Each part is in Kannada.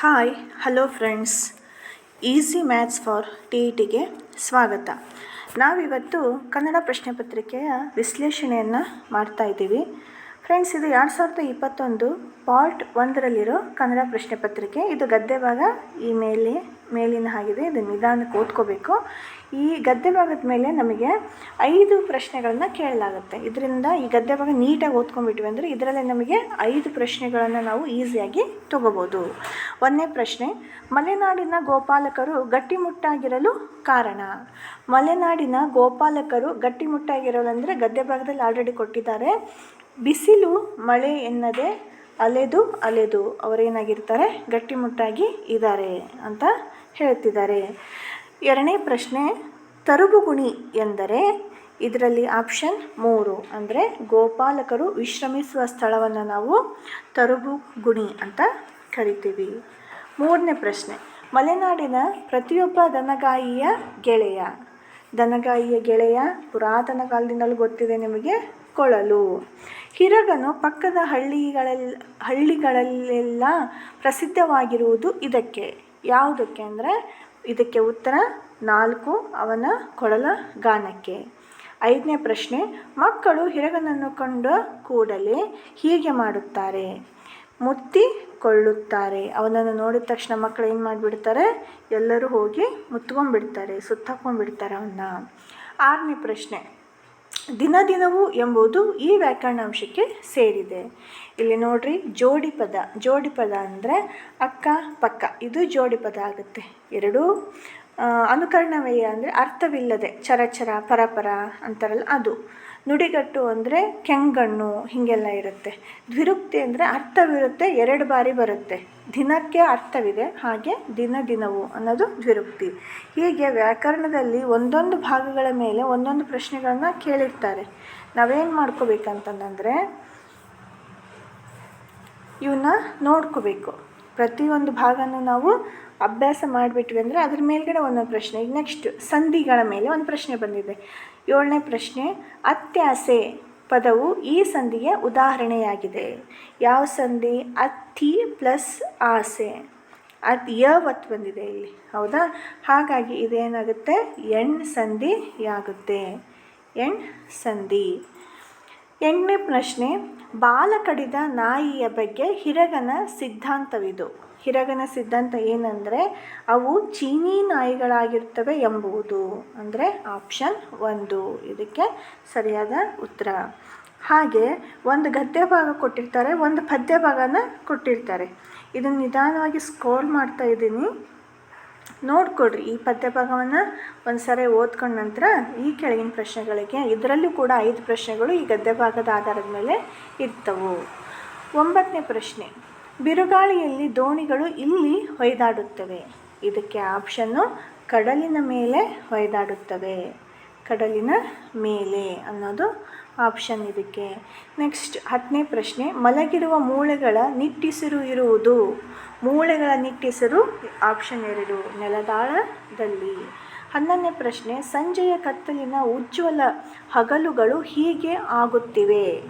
Hi hello friends easy maths for T E ಟಿಗೆ ಸ್ವಾಗತ. ನಾವಿವತ್ತು ಕನ್ನಡ ಪ್ರಶ್ನೆ ಪತ್ರಿಕೆಯ ವಿಶ್ಲೇಷಣೆಯನ್ನು ಮಾಡ್ತಾ ಇದ್ದೀವಿ. ಫ್ರೆಂಡ್ಸ್ ಇದು ಎರಡು ಸಾವಿರದ ಇಪ್ಪತ್ತೊಂದು ಪಾರ್ಟ್ ಒಂದರಲ್ಲಿರೋ ಕನ್ನಡ ಪ್ರಶ್ನೆ ಪತ್ರಿಕೆ. ಇದು ಗದ್ದೆ ಭಾಗ ಈ ಮೇಲೆ ಮೇಲಿನ ಹಾಗಿದೆ. ಇದು ನಿಧಾನಕ್ಕೆ ಓದ್ಕೋಬೇಕು. ಈ ಗದ್ಯ ಭಾಗದ ಮೇಲೆ ನಮಗೆ ಐದು ಪ್ರಶ್ನೆಗಳನ್ನು ಕೇಳಲಾಗುತ್ತೆ. ಇದರಿಂದ ಈ ಗದ್ಯ ಭಾಗ ನೀಟಾಗಿ ಓದ್ಕೊಂಡ್ಬಿಟ್ವಿ ಅಂದರೆ ಇದರಲ್ಲಿ ನಮಗೆ ಐದು ಪ್ರಶ್ನೆಗಳನ್ನು ನಾವು ಈಸಿಯಾಗಿ ತಗೋಬೋದು. ಒಂದನೇ ಪ್ರಶ್ನೆ, ಮಲೆನಾಡಿನ ಗೋಪಾಲಕರು ಗಟ್ಟಿಮುಟ್ಟಾಗಿರಲು ಕಾರಣ? ಮಲೆನಾಡಿನ ಗೋಪಾಲಕರು ಗಟ್ಟಿಮುಟ್ಟಾಗಿರಲು ಅಂದರೆ ಗದ್ಯ ಭಾಗದಲ್ಲಿ ಆಲ್ರೆಡಿ ಕೊಟ್ಟಿದ್ದಾರೆ. ಬಿಸಿಲು, ಮಳೆ ಎನ್ನದೆ ಅಲೆದು ಅಲೆದು ಅವರೇನಾಗಿರ್ತಾರೆ? ಗಟ್ಟಿಮುಟ್ಟಾಗಿ ಇದ್ದಾರೆ ಅಂತ ಹೇಳ್ತಿದ್ದಾರೆ. ಎರಡನೇ ಪ್ರಶ್ನೆ, ತರುಬುಗುಣಿ ಎಂದರೆ ಇದರಲ್ಲಿ ಆಪ್ಷನ್ ಮೂರು ಅಂದರೆ ಗೋಪಾಲಕರು ವಿಶ್ರಮಿಸುವ ಸ್ಥಳವನ್ನು ನಾವು ತರುಬುಗುಣಿ ಅಂತ ಕರಿತೀವಿ. ಮೂರನೇ ಪ್ರಶ್ನೆ, ಮಲೆನಾಡಿನ ಪ್ರತಿಯೊಬ್ಬ ದನಗಾಯಿಯ ಗೆಳೆಯ ದನಗಾಯಿಯ ಗೆಳೆಯ ಪುರಾತನ ಕಾಲದಿಂದಲೂ ಗೊತ್ತಿದೆ ನಿಮಗೆ, ಕೊಳಲು. ಹಿರಗನು ಪಕ್ಕದ ಹಳ್ಳಿಗಳಲ್ಲಿ ಹಳ್ಳಿಗಳಲ್ಲೆಲ್ಲ ಪ್ರಸಿದ್ಧವಾಗಿರುವುದು ಇದಕ್ಕೆ. ಯಾವುದಕ್ಕೆ ಅಂದರೆ ಇದಕ್ಕೆ ಉತ್ತರ ನಾಲ್ಕು, ಅವನ ಕೊಳಲ ಗಾನಕ್ಕೆ. ಐದನೇ ಪ್ರಶ್ನೆ, ಮಕ್ಕಳು ಹಿರಗನನ್ನು ಕಂಡ ಕೂಡಲೇ ಹೀಗೆ ಮಾಡುತ್ತಾರೆ. ಮುತ್ತಿಕೊಳ್ಳುತ್ತಾರೆ ಅವನನ್ನು ನೋಡಿದ ತಕ್ಷಣ ಮಕ್ಕಳು ಏನು ಮಾಡಿಬಿಡ್ತಾರೆ? ಎಲ್ಲರೂ ಹೋಗಿ ಮುತ್ಕೊಂಡ್ಬಿಡ್ತಾರೆ ಸುತ್ತಾಕೊಂಡ್ಬಿಡ್ತಾರೆ ಅವನ್ನ. ಆರನೇ ಪ್ರಶ್ನೆ ದಿನ ದಿನವೂ ಎಂಬುದು ಈ ವ್ಯಾಕರಣಾಂಶಕ್ಕೆ ಸೇರಿದೆ. ಇಲ್ಲಿ ನೋಡ್ರಿ, ಜೋಡಿ ಪದ ಜೋಡಿ ಪದ ಅಂದರೆ ಅಕ್ಕ ಪಕ್ಕ. ಇದು ಜೋಡಿ ಪದ ಆಗುತ್ತೆ. ಎರಡೂ ಅನುಕರಣವೇ ಅಂದರೆ ಅರ್ಥವಿಲ್ಲದೆ ಚರಚರ, ಪರಪರ ಅಂತಾರಲ್ಲ ಅದು. ನುಡಿಗಟ್ಟು ಅಂದರೆ ಕೆಂಗಣ್ಣು ಹೀಗೆಲ್ಲ ಇರುತ್ತೆ. ದ್ವಿರುಕ್ತಿ ಅಂದರೆ ಅರ್ಥವಿರುತ್ತೆ, ಎರಡು ಬಾರಿ ಬರುತ್ತೆ. ದಿನಕ್ಕೆ ಅರ್ಥವಿದೆ, ಹಾಗೆ ದಿನ ದಿನವು ಅನ್ನೋದು ದ್ವಿರುಕ್ತಿ. ಹೀಗೆ ವ್ಯಾಕರಣದಲ್ಲಿ ಒಂದೊಂದು ಭಾಗಗಳ ಮೇಲೆ ಒಂದೊಂದು ಪ್ರಶ್ನೆಗಳನ್ನ ಕೇಳಿರ್ತಾರೆ. ನಾವೇನು ಮಾಡ್ಕೋಬೇಕಂತಂದರೆ ಇವನ್ನ ನೋಡ್ಕೋಬೇಕು. ಪ್ರತಿಯೊಂದು ಭಾಗನೂ ನಾವು ಅಭ್ಯಾಸ ಮಾಡಿಬಿಟ್ವಿ ಅಂದರೆ ಅದ್ರ ಮೇಲ್ಗಡೆ ಒಂದೊಂದು ಪ್ರಶ್ನೆ. ಈಗ ನೆಕ್ಸ್ಟ್ ಸಂಧಿಗಳ ಮೇಲೆ ಒಂದು ಪ್ರಶ್ನೆ ಬಂದಿದೆ. ಏಳನೇ ಪ್ರಶ್ನೆ, ಅತ್ಯಾಸೆ ಪದವು ಈ ಸಂಧಿಗೆ ಉದಾಹರಣೆಯಾಗಿದೆ. ಯಾವ ಸಂಧಿ? ಅತಿ ಪ್ಲಸ್ ಆಸೆ. ಅದು ಯವತ್ ಬಂದಿದೆ ಇಲ್ಲಿ. ಹೌದಾ? ಹಾಗಾಗಿ ಇದೇನಾಗುತ್ತೆ? ಎಣ್ ಸಂಧಿಯಾಗುತ್ತೆ. ಎಣ್ ಸಂಧಿ. ಎಂಟನೇ ಪ್ರಶ್ನೆ, ಬಾಲ ಕಡಿದ ನಾಯಿಯ ಬಗ್ಗೆ ಹಿರಗನ ಸಿದ್ಧಾಂತವಿದು. ಹಿರಗನ ಸಿದ್ಧಾಂತ ಏನಂದರೆ, ಅವು ಚೀನಿ ನಾಯಿಗಳಾಗಿರ್ತವೆ ಎಂಬುದು ಅಂದರೆ ಆಪ್ಷನ್ ಒಂದು. ಇದಕ್ಕೆ ಸರಿಯಾದ ಉತ್ತರ. ಹಾಗೆ ಒಂದು ಗದ್ಯ ಭಾಗ ಕೊಟ್ಟಿರ್ತಾರೆ, ಒಂದು ಪದ್ಯ ಭಾಗನ ಕೊಟ್ಟಿರ್ತಾರೆ. ಇದನ್ನು ನಿಧಾನವಾಗಿ ಸ್ಕ್ರೋಲ್ ಮಾಡ್ತಾ ಇದ್ದೀನಿ. ನೋಡಿಕೊಡ್ರಿ ಈ ಪದ್ಯಭಾಗವನ್ನು ಒಂದು ಸರಿ ಓದ್ಕೊಂಡ ನಂತರ ಈ ಕೆಳಗಿನ ಪ್ರಶ್ನೆಗಳಿಗೆ, ಇದರಲ್ಲೂ ಕೂಡ ಐದು ಪ್ರಶ್ನೆಗಳು ಈ ಗದ್ಯ ಭಾಗದ ಆಧಾರದ ಮೇಲೆ ಇರ್ತವು. ಒಂಬತ್ತನೇ ಪ್ರಶ್ನೆ. ಬಿರುಗಾಳಿಯಲ್ಲಿ ದೋಣಿಗಳು ಇಲ್ಲಿ ಹೊಯ್ದಾಡುತ್ತವೆ. ಇದಕ್ಕೆ ಆಪ್ಷನ್ನು ಕಡಲಿನ ಮೇಲೆ ಹೊಯ್ದಾಡುತ್ತವೆ. ಕಡಲಿನ ಮೇಲೆ ಅನ್ನೋದು ಆಪ್ಷನ್ ಇದಕ್ಕೆ. ನೆಕ್ಸ್ಟ್ ಹತ್ತನೇ ಪ್ರಶ್ನೆ, ಮಲಗಿರುವ ಮೂಳೆಗಳ ನಿಟ್ಟಿಸಿರು ಇರುವುದು. ಮೂಳೆಗಳ ನಿಟ್ಟಿಸಿರು ಆಪ್ಷನ್ ಎರಡು, ನೆಲದಾಳದಲ್ಲಿ. ಹನ್ನೊಂದನೇ ಪ್ರಶ್ನೆ, ಸಂಜೆಯ ಕತ್ತಲಿನ ಉಜ್ವಲ ಹಗಲುಗಳು ಹೀಗೆ ಆಗುತ್ತಿವೆ?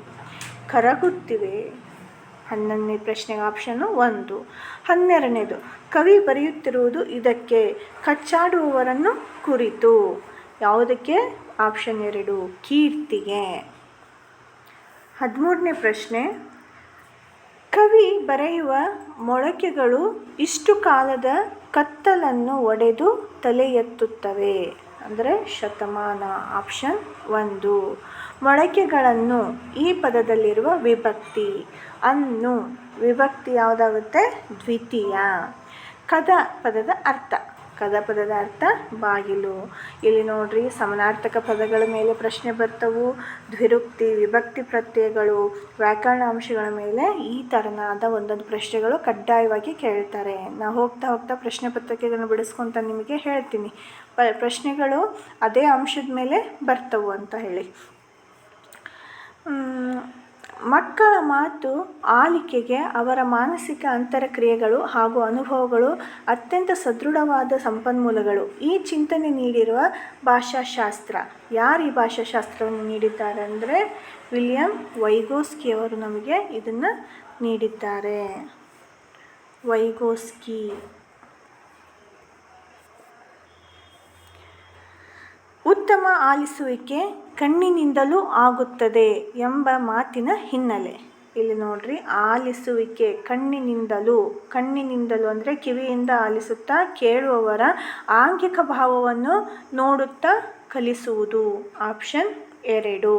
ಕರಗುತ್ತಿವೆ. ಹನ್ನೊಂದನೇ ಪ್ರಶ್ನೆಗೆ ಆಪ್ಷನ್ನು ಒಂದು. ಹನ್ನೆರಡನೇದು, ಕವಿ ಬರೆಯುತ್ತಿರುವುದು ಇದಕ್ಕೆ, ಕಚ್ಚಾಡುವವರನ್ನು ಕುರಿತು. ಯಾವುದಕ್ಕೆ? ಆಪ್ಷನ್ ಎರಡು, ಕೀರ್ತಿಗೆ. ಹದಿಮೂರನೇ ಪ್ರಶ್ನೆ. ಕವಿ ಬರೆಯುವ ಮೊಳಕೆಗಳು ಇಷ್ಟು ಕಾಲದ ಕತ್ತಲನ್ನು ಒಡೆದು ತಲೆ ಎತ್ತುತ್ತವೆ ಅಂದರೆ ಶತಮಾನ, ಆಪ್ಷನ್ ಒಂದು. ಮೊಳಕೆಗಳನ್ನು ಈ ಪದದಲ್ಲಿರುವ ವಿಭಕ್ತಿ, ಅನ್ನು. ವಿಭಕ್ತಿ ಯಾವುದಾಗುತ್ತೆ? ದ್ವಿತೀಯ. ಕದ ಪದದ ಅರ್ಥ. ಕದ ಪದದ ಅರ್ಥ ಬಾಗಿಲು. ಇಲ್ಲಿ ನೋಡ್ರಿ, ಸಮನಾರ್ಥಕ ಪದಗಳ ಮೇಲೆ ಪ್ರಶ್ನೆ ಬರ್ತವು, ದ್ವಿರುಕ್ತಿ, ವಿಭಕ್ತಿ ಪ್ರತ್ಯಯಗಳು ವ್ಯಾಕರಣ ಅಂಶಗಳ ಮೇಲೆ ಈ ಥರನಾದ ಒಂದೊಂದು ಪ್ರಶ್ನೆಗಳು ಕಡ್ಡಾಯವಾಗಿ ಕೇಳ್ತಾರೆ. ನಾ ಹೋಗ್ತಾ ಹೋಗ್ತಾ ಪ್ರಶ್ನೆ ಪತ್ರಿಕೆಗಳನ್ನು ಬಿಡಿಸ್ಕೊಂತ ನಿಮಗೆ ಹೇಳ್ತೀನಿ. ಪ, ಪ್ರಶ್ನೆಗಳು ಅದೇ ಅಂಶದ ಮೇಲೆ ಬರ್ತವು ಅಂತ ಹೇಳಿ. ಮಕ್ಕಳ ಮಾತು ಆಲಿಕೆಗೆ ಅವರ ಮಾನಸಿಕ ಅಂತರಕ್ರಿಯೆಗಳು ಹಾಗೂ ಅನುಭವಗಳು ಅತ್ಯಂತ ಸದೃಢವಾದ ಸಂಪನ್ಮೂಲಗಳು. ಈ ಚಿಂತನೆ ನೀಡಿರುವ ಭಾಷಾಶಾಸ್ತ್ರ. ಯಾರು ಈ ಭಾಷಾಶಾಸ್ತ್ರವನ್ನು ನೀಡಿದ್ದಾರೆ ಅಂದರೆ ವಿಲಿಯಂ ವೈಗೋಸ್ಕಿ ಅವರು ನಮಗೆ ಇದನ್ನು ನೀಡಿದ್ದಾರೆ. ವೈಗೋಸ್ಕಿ. ಉತ್ತಮ ಆಲಿಸುವಿಕೆ ಕಣ್ಣಿನಿಂದಲೂ ಆಗುತ್ತದೆ ಎಂಬ ಮಾತಿನ ಹಿನ್ನೆಲೆ. ಇಲ್ಲಿ ನೋಡ್ರಿ, ಆಲಿಸುವಿಕೆ ಕಣ್ಣಿನಿಂದಲೂ ಕಣ್ಣಿನಿಂದಲೂ ಅಂದರೆ ಕಿವಿಯಿಂದ ಆಲಿಸುತ್ತಾ ಕೇಳುವವರ ಆಂಗಿಕ ಭಾವವನ್ನು ನೋಡುತ್ತಾ ಕಲಿಸುವುದು. ಆಪ್ಷನ್ ಎರಡು.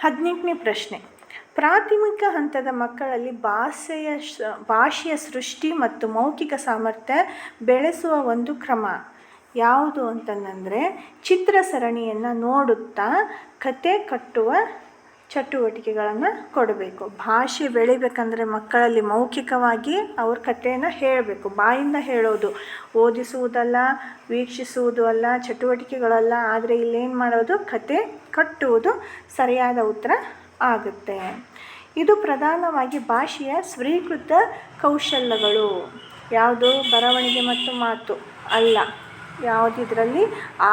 ಹದಿನೆಂಟನೇ ಪ್ರಶ್ನೆ. ಪ್ರಾಥಮಿಕ ಹಂತದ ಮಕ್ಕಳಲ್ಲಿ ಭಾಷೆಯ ಭಾಷೆಯ ಸೃಷ್ಟಿ ಮತ್ತು ಮೌಖಿಕ ಸಾಮರ್ಥ್ಯ ಬೆಳೆಸುವ ಒಂದು ಕ್ರಮ. ಯಾವುದು ಅಂತಂದರೆ ಚಿತ್ರ ಸರಣಿಯನ್ನು ನೋಡುತ್ತಾ ಕತೆ ಕಟ್ಟುವ ಚಟುವಟಿಕೆಗಳನ್ನು ಕೊಡಬೇಕು. ಭಾಷೆ ಬೆಳಿಬೇಕಂದ್ರೆ ಮಕ್ಕಳಲ್ಲಿ ಮೌಖಿಕವಾಗಿ ಅವ್ರ ಕಥೆಯನ್ನು ಹೇಳಬೇಕು. ಬಾಯಿಂದ ಹೇಳೋದು. ಓದಿಸುವುದಲ್ಲ, ವೀಕ್ಷಿಸುವುದು ಅಲ್ಲ, ಚಟುವಟಿಕೆಗಳಲ್ಲ, ಆದರೆ ಇಲ್ಲೇನು ಮಾಡೋದು? ಕತೆ ಕಟ್ಟುವುದು ಸರಿಯಾದ ಉತ್ತರ ಆಗುತ್ತೆ. ಇದು ಪ್ರಧಾನವಾಗಿ ಭಾಷೆಯ ಸ್ವೀಕೃತ ಕೌಶಲ್ಯಗಳು. ಯಾವುದು? ಬರವಣಿಗೆ ಮತ್ತು ಮಾತು. ಅಲ್ಲ. ಯಾವುದಿದ್ರಲ್ಲಿ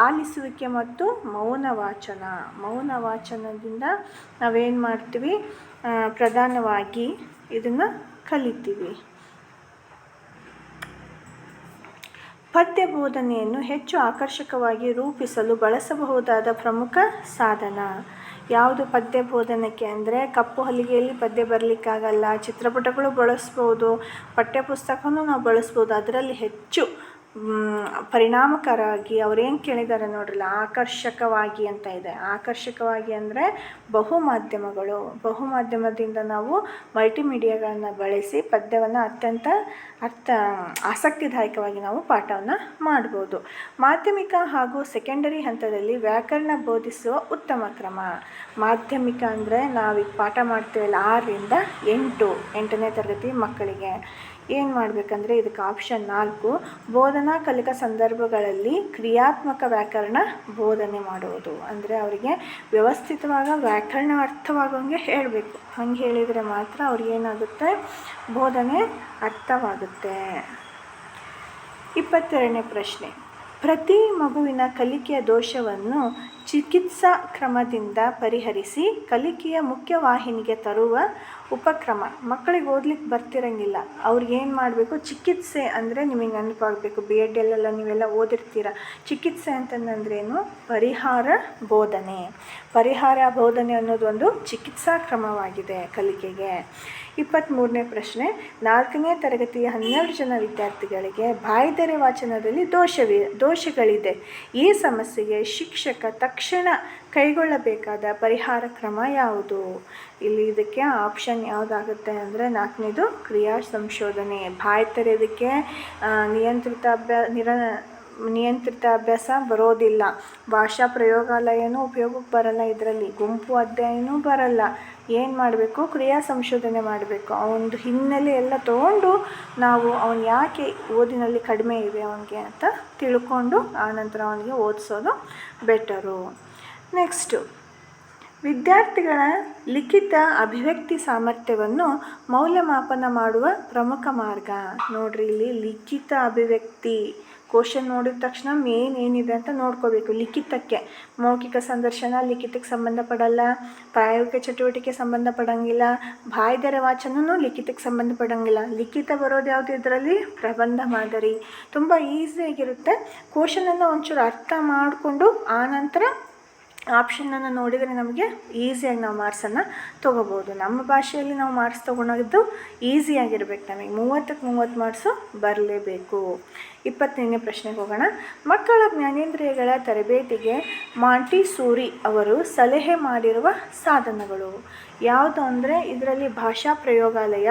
ಆಲಿಸುವಿಕೆ ಮತ್ತು ಮೌನ ವಾಚನ ಮೌನ ವಾಚನದಿಂದ ನಾವೇನು ಮಾಡ್ತೀವಿ? ಪ್ರಧಾನವಾಗಿ ಇದನ್ನು ಕಲಿತೀವಿ. ಪದ್ಯ ಬೋಧನೆಯನ್ನು ಹೆಚ್ಚು ಆಕರ್ಷಕವಾಗಿ ರೂಪಿಸಲು ಬಳಸಬಹುದಾದ ಪ್ರಮುಖ ಸಾಧನ. ಯಾವುದು ಪದ್ಯ ಬೋಧನೆಗೆ ಅಂದರೆ ಕಪ್ಪು ಹಲಿಗೆಯಲ್ಲಿ ಪದ್ಯ ಬರಲಿಕ್ಕಾಗಲ್ಲ, ಚಿತ್ರಪಟಗಳು ಬಳಸ್ಬೋದು ಪಠ್ಯಪುಸ್ತಕನೂ ನಾವು ಬಳಸ್ಬೋದು, ಅದರಲ್ಲಿ ಹೆಚ್ಚು ಪರಿಣಾಮಕಾರವಾಗಿ ಅವ್ರೇನು ಕೇಳಿದ್ದಾರೆ ನೋಡ್ರಲ್ಲ, ಆಕರ್ಷಕವಾಗಿ ಅಂತ ಇದೆ. ಆಕರ್ಷಕವಾಗಿ ಅಂದರೆ ಬಹು ಮಾಧ್ಯಮಗಳು ಬಹು ಮಾಧ್ಯಮದಿಂದ ನಾವು ಮಲ್ಟಿಮೀಡಿಯಾಗಳನ್ನು ಬಳಸಿ ಪದ್ಯವನ್ನು ಅತ್ಯಂತ ಅರ್ಥ, ಆಸಕ್ತಿದಾಯಕವಾಗಿ ನಾವು ಪಾಠವನ್ನು ಮಾಡ್ಬೋದು. ಮಾಧ್ಯಮಿಕ ಹಾಗೂ ಸೆಕೆಂಡರಿ ಹಂತದಲ್ಲಿ ವ್ಯಾಕರಣ ಬೋಧಿಸುವ ಉತ್ತಮ ಕ್ರಮ. ಮಾಧ್ಯಮಿಕ ಅಂದರೆ ನಾವೀಗ ಪಾಠ ಮಾಡ್ತೀವಲ್ಲ ಆರರಿಂದ ಎಂಟು, ಎಂಟನೇ ತರಗತಿ ಮಕ್ಕಳಿಗೆ. ಏನು ಮಾಡಬೇಕಂದ್ರೆ ಇದಕ್ಕೆ ಆಪ್ಷನ್ ನಾಲ್ಕು, ಬೋಧನಾ ಕಲಿಕಾ ಸಂದರ್ಭಗಳಲ್ಲಿ ಕ್ರಿಯಾತ್ಮಕ ವ್ಯಾಕರಣ ಬೋಧನೆ ಮಾಡುವುದು. ಅಂದರೆ ಅವರಿಗೆ ವ್ಯವಸ್ಥಿತವಾಗ ವ್ಯಾಕರಣ ಅರ್ಥವಾಗೋಂಗೆ ಹೇಳಬೇಕು. ಹಂಗೆ ಹೇಳಿದರೆ ಮಾತ್ರ ಅವ್ರಿಗೇನಾಗುತ್ತೆ ಬೋಧನೆ ಅರ್ಥವಾಗುತ್ತೆ. ಇಪ್ಪತ್ತೆರಡನೇ ಪ್ರಶ್ನೆ. ಪ್ರತಿ ಮಗುವಿನ ಕಲಿಕೆಯ ದೋಷವನ್ನು ಚಿಕಿತ್ಸಾ ಕ್ರಮದಿಂದ ಪರಿಹರಿಸಿ ಕಲಿಕೆಯ ಮುಖ್ಯವಾಹಿನಿಗೆ ತರುವ ಉಪಕ್ರಮ. ಮಕ್ಕಳಿಗೆ ಓದ್ಲಿಕ್ಕೆ ಬರ್ತಿರಂಗಿಲ್ಲ. ಅವ್ರಿಗೆ ಏನು ಮಾಡಬೇಕು? ಚಿಕಿತ್ಸೆ ಅಂದರೆ ನಿಮಗೆ ನೆನಪಾಗಬೇಕು. ಬಿ ಎಡ್ಡಲ್ಲೆಲ್ಲ ನೀವೆಲ್ಲ ಓದಿರ್ತೀರ? ಚಿಕಿತ್ಸೆ ಅಂತಂದ್ರೇನು? ಪರಿಹಾರ ಬೋಧನೆ. ಪರಿಹಾರ ಬೋಧನೆ ಅನ್ನೋದು ಒಂದು ಚಿಕಿತ್ಸಾ ಕ್ರಮವಾಗಿದೆ ಕಲಿಕೆಗೆ. ಇಪ್ಪತ್ತ್ಮೂರನೇ ಪ್ರಶ್ನೆ. ನಾಲ್ಕನೇ ತರಗತಿಯ ಹನ್ನೆರಡು ಜನ ವಿದ್ಯಾರ್ಥಿಗಳಿಗೆ ಬಾಯ್ದೆರೆ ವಾಚನದಲ್ಲಿ ದೋಷವಿ, ದೋಷಗಳಿದೆ. ಈ ಸಮಸ್ಯೆಗೆ ಶಿಕ್ಷಕ ತಕ್ಷಣ ಕೈಗೊಳ್ಳಬೇಕಾದ ಪರಿಹಾರ ಕ್ರಮ ಯಾವುದು? ಇಲ್ಲಿ ಇದಕ್ಕೆ ಆಪ್ಷನ್ ಯಾವುದಾಗುತ್ತೆ ಅಂದರೆ ನಾಲ್ಕನೇದು ಕ್ರಿಯಾ ಸಂಶೋಧನೆ. ಬಾಯಿ ತೆರೆಯೋದಕ್ಕೆ ನಿಯಂತ್ರಿತ ಅಭ್ಯಾ, ನಿರ, ನಿಯಂತ್ರಿತ ಅಭ್ಯಾಸ ಬರೋದಿಲ್ಲ. ಭಾಷಾ ಪ್ರಯೋಗಾಲಯನೂ ಉಪಯೋಗಕ್ಕೆ ಬರಲ್ಲ ಇದರಲ್ಲಿ. ಗುಂಪು ಅಧ್ಯಯನೂ ಬರಲ್ಲ. ಏನು ಮಾಡಬೇಕು? ಕ್ರಿಯಾ ಸಂಶೋಧನೆ ಮಾಡಬೇಕು. ಅವನದು ಹಿನ್ನೆಲೆ ಎಲ್ಲ ತೊಗೊಂಡು ನಾವು ಅವನು ಯಾಕೆ ಓದಿನಲ್ಲಿ ಕಡಿಮೆ ಇದೆ ಅವನಿಗೆ ಅಂತ ತಿಳ್ಕೊಂಡು ಆನಂತರ ಅವನಿಗೆ ಓದಿಸೋದು ಬೆಟರು. ನೆಕ್ಸ್ಟು ವಿದ್ಯಾರ್ಥಿಗಳ ಲಿಖಿತ ಅಭಿವ್ಯಕ್ತಿ ಸಾಮರ್ಥ್ಯವನ್ನು ಮೌಲ್ಯಮಾಪನ ಮಾಡುವ ಪ್ರಮುಖ ಮಾರ್ಗ. ನೋಡ್ರಿ, ಇಲ್ಲಿ ಲಿಖಿತ ಅಭಿವ್ಯಕ್ತಿ. ಕ್ವಶನ್ ನೋಡಿದ ತಕ್ಷಣ ಮೇನ್ ಏನಿದೆ ಅಂತ ನೋಡ್ಕೋಬೇಕು. ಲಿಖಿತಕ್ಕೆ, ಮೌಖಿಕ ಸಂದರ್ಶನ, ಲಿಖಿತಕ್ಕೆ ಸಂಬಂಧಪಡಲ್ಲ, ಪ್ರಾಯೋಗಿಕ ಚಟುವಟಿಕೆ ಸಂಬಂಧಪಡಂಗಿಲ್ಲ, ಬಾಯ್ದರ ವಾಚನೂ ಲಿಖಿತಕ್ಕೆ ಸಂಬಂಧಪಡಂಗಿಲ್ಲ. ಲಿಖಿತ ಬರೋದು ಯಾವುದು ಇದರಲ್ಲಿ? ಪ್ರಬಂಧ ಮಾದರಿ. ತುಂಬ ಈಸಿಯಾಗಿರುತ್ತೆ ಕ್ವಶನನ್ನು ಒಂಚೂರು ಅರ್ಥ ಮಾಡಿಕೊಂಡು ಆನಂತರ ಆಪ್ಷನನ್ನು ನೋಡಿದರೆ ನಮಗೆ ಈಸಿಯಾಗಿ ನಾವು ಮಾರ್ಕ್ಸನ್ನು ತೊಗೋಬೋದು. ನಮ್ಮ ಭಾಷೆಯಲ್ಲಿ ನಾವು ಮಾರ್ಕ್ಸ್ ತೊಗೊಂಡೋಗಿದ್ದು ಈಸಿಯಾಗಿರ್ಬೇಕು ನಮಗೆ. ಮೂವತ್ತಕ್ಕೆ ಮೂವತ್ತು ಮಾರ್ಕ್ಸು ಬರಲೇಬೇಕು. ಇಪ್ಪತ್ತನೇ ಪ್ರಶ್ನೆಗೆ ಹೋಗೋಣ. ಮಕ್ಕಳ ಜ್ಞಾನೇಂದ್ರಿಯಗಳ ತರಬೇತಿಗೆ ಮಾಂಟಿಸೂರಿ ಅವರು ಸಲಹೆ ಮಾಡಿರುವ ಸಾಧನಗಳು. ಯಾವುದು ಅಂದರೆ ಇದರಲ್ಲಿ ಭಾಷಾ ಪ್ರಯೋಗಾಲಯ,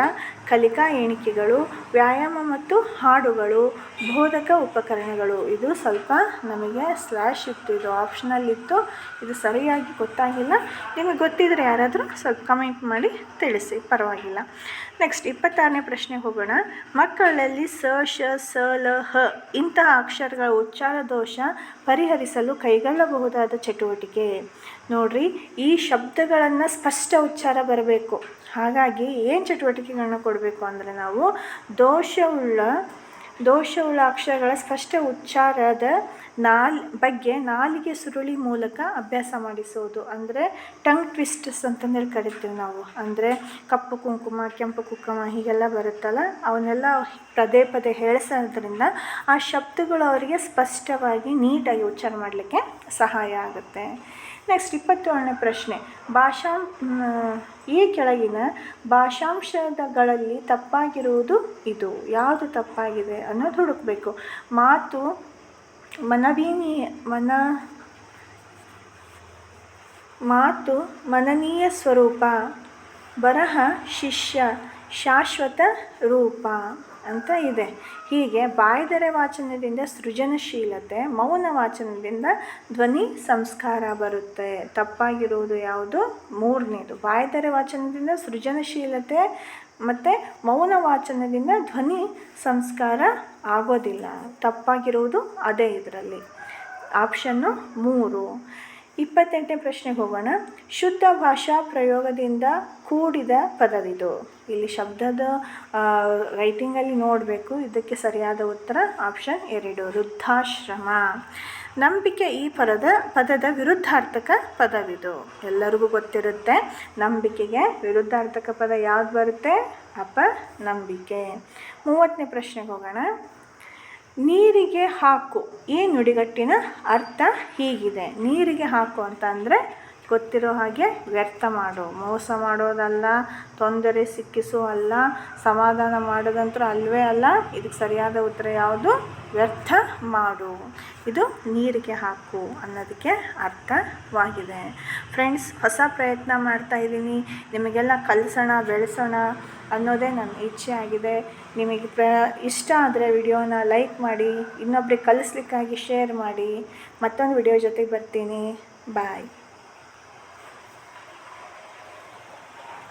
ಕಲಿಕಾ ಎಣಿಕೆಗಳು, ವ್ಯಾಯಾಮ ಮತ್ತು ಹಾಡುಗಳು, ಬೋಧಕ ಉಪಕರಣಗಳು. ಇದು ಸ್ವಲ್ಪ ನಮಗೆ ಸ್ಲ್ಯಾಶ್ ಇತ್ತು. ಇದು ಆಪ್ಷನಲ್ ಇತ್ತು. ಇದು ಸರಿಯಾಗಿ ಗೊತ್ತಾಗಿಲ್ಲ. ನಿಮಗೆ ಗೊತ್ತಿದ್ದರೆ ಯಾರಾದರೂ ಸ್ವಲ್ಪ ಕಮೆಂಟ್ ಮಾಡಿ ತಿಳಿಸಿ. ಪರವಾಗಿಲ್ಲ. ನೆಕ್ಸ್ಟ್ ಇಪ್ಪತ್ತಾರನೇ ಪ್ರಶ್ನೆಗೆ ಹೋಗೋಣ. ಮಕ್ಕಳಲ್ಲಿ ಸ, ಶ, ಸ, ಲ, ಹ ಇಂತಹ ಅಕ್ಷರಗಳ ಉಚ್ಚಾರ ದೋಷ ಪರಿಹರಿಸಲು ಕೈಗೊಳ್ಳಬಹುದಾದ ಚಟುವಟಿಕೆ. ನೋಡ್ರಿ, ಈ ಶಬ್ದಗಳನ್ನು ಸ್ಪಷ್ಟ ಉಚ್ಚಾರ ಬರಬೇಕು. ಹಾಗಾಗಿ ಏನು ಚಟುವಟಿಕೆಗಳನ್ನ ಕೊಡಬೇಕು ಅಂದರೆ ನಾವು ದೋಷವುಳ್ಳ ದೋಷವುಳ್ಳ ಅಕ್ಷರಗಳ ಸ್ಪಷ್ಟ ಉಚ್ಚಾರದ ನಾಲ್, ಬಗ್ಗೆ ನಾಲಿಗೆ ಸುರುಳಿ ಮೂಲಕ ಅಭ್ಯಾಸ ಮಾಡಿಸೋದು. ಅಂದರೆ ಟಂಗ್ ಟ್ವಿಸ್ಟರ್ಸ್ ಅಂತಂದೇಳಿ ಕರಿತೀವಿ ನಾವು. ಅಂದರೆ ಕಪ್ಪು ಕುಂಕುಮ, ಕೆಂಪು ಕುಂಕುಮ ಹೀಗೆಲ್ಲ ಬರುತ್ತಲ್ಲ, ಅವನ್ನೆಲ್ಲ ಪದೇ ಪದೇ ಹೇಳಿಸೋದ್ರಿಂದ ಆ ಶಬ್ದಗಳು ಅವರಿಗೆ ಸ್ಪಷ್ಟವಾಗಿ ನೀಟಾಗಿ ಉಚ್ಚಾರ ಮಾಡಲಿಕ್ಕೆ ಸಹಾಯ ಆಗುತ್ತೆ. ನೆಕ್ಸ್ಟ್ ಇಪ್ಪತ್ತೇಳನೇ ಪ್ರಶ್ನೆ. ಭಾಷಾ ಈ ಕೆಳಗಿನ ಭಾಷಾಂಶಗಳಲ್ಲಿ ತಪ್ಪಾಗಿರುವುದು ಇದು. ಯಾವುದು ತಪ್ಪಾಗಿದೆ ಅನ್ನೋದು ಹುಡುಕಬೇಕು. ಮಾತು ಮನವೀನಿ ಮನ ಮಾತು ಮನನೀಯ ಸ್ವರೂಪ. ಬರಹ ಶಿಷ್ಯ ಶಾಶ್ವತ ರೂಪ ಅಂತ ಇದೆ. ಹೀಗೆ ಬಾಯ್ದೆರೆ ವಾಚನದಿಂದ ಸೃಜನಶೀಲತೆ, ಮೌನ ವಾಚನದಿಂದ ಧ್ವನಿ ಸಂಸ್ಕಾರ ಬರುತ್ತೆ. ತಪ್ಪಾಗಿರುವುದು ಯಾವುದು? ಮೂರನೇದು. ಬಾಯ್ದೆರೆ ವಾಚನದಿಂದ ಸೃಜನಶೀಲತೆ ಮತ್ತು ಮೌನ ವಾಚನದಿಂದ ಧ್ವನಿ ಸಂಸ್ಕಾರ ಆಗೋದಿಲ್ಲ. ತಪ್ಪಾಗಿರುವುದು ಅದೇ ಇದರಲ್ಲಿ. ಆಪ್ಷನ್ನು ಮೂರು. ಇಪ್ಪತ್ತೆಂಟನೇ ಪ್ರಶ್ನೆಗೆ ಹೋಗೋಣ. ಶುದ್ಧ ಭಾಷಾ ಪ್ರಯೋಗದಿಂದ ಕೂಡಿದ ಪದವಿದು. ಇಲ್ಲಿ ಶಬ್ದದ ರೈಟಿಂಗಲ್ಲಿ ನೋಡಬೇಕು. ಇದಕ್ಕೆ ಸರಿಯಾದ ಉತ್ತರ ಆಪ್ಷನ್ ಎರಡು. ವೃದ್ಧಾಶ್ರಮ. ನಂಬಿಕೆ ಈ ಪದದ ಪದದ ವಿರುದ್ಧಾರ್ಥಕ ಪದವಿದು. ಎಲ್ಲರಿಗೂ ಗೊತ್ತಿರುತ್ತೆ, ನಂಬಿಕೆಗೆ ವಿರುದ್ಧಾರ್ಥಕ ಪದ ಯಾವ್ದು ಬರುತ್ತೆ? ಅಪ ನಂಬಿಕೆ. ಮೂವತ್ತನೇ ಪ್ರಶ್ನೆಗೆ ಹೋಗೋಣ. ನೀರಿಗೆ ಹಾಕು. ಈ ನುಡಿಗಟ್ಟಿನ ಅರ್ಥ ಹೀಗಿದೆ. ನೀರಿಗೆ ಹಾಕು ಅಂತ ಅಂದರೆ ಗೊತ್ತಿರೋ ಹಾಗೆ ವ್ಯರ್ಥ ಮಾಡು. ಮೋಸ ಮಾಡೋದಲ್ಲ, ತೊಂದರೆ ಸಿಕ್ಕಿಸು ಅಲ್ಲ, ಸಮಾಧಾನ ಮಾಡೋದಂತೂ ಅಲ್ವೇ ಅಲ್ಲ, ಇದಕ್ಕೆ ಸರಿಯಾದ ಉತ್ತರ ಯಾವುದು? ವ್ಯರ್ಥ ಮಾಡು. ಇದು ನೀರಿಗೆ ಹಾಕು ಅನ್ನೋದಕ್ಕೆ ಅರ್ಥವಾಗಿದೆ. ಫ್ರೆಂಡ್ಸ್, ಹೊಸ ಪ್ರಯತ್ನ ಮಾಡ್ತಾ ಇದ್ದೀನಿ. ನಿಮಗೆಲ್ಲ ಕಲಿಸೋಣ, ಬೆಳೆಸೋಣ ಅನ್ನೋದೇ ನನ್ನ ಇಚ್ಛೆ ಆಗಿದೆ. ನಿಮಗೆ ಪ್ರ, ಇಷ್ಟ ಆದರೆ ವಿಡಿಯೋನ ಲೈಕ್ ಮಾಡಿ, ಇನ್ನೊಬ್ರಿಗೆ ಕಲಿಸ್ಲಿಕ್ಕಾಗಿ ಶೇರ್ ಮಾಡಿ. ಮತ್ತೊಂದು ವಿಡಿಯೋ ಜೊತೆಗೆ ಬರ್ತೀನಿ. ಬಾಯ್.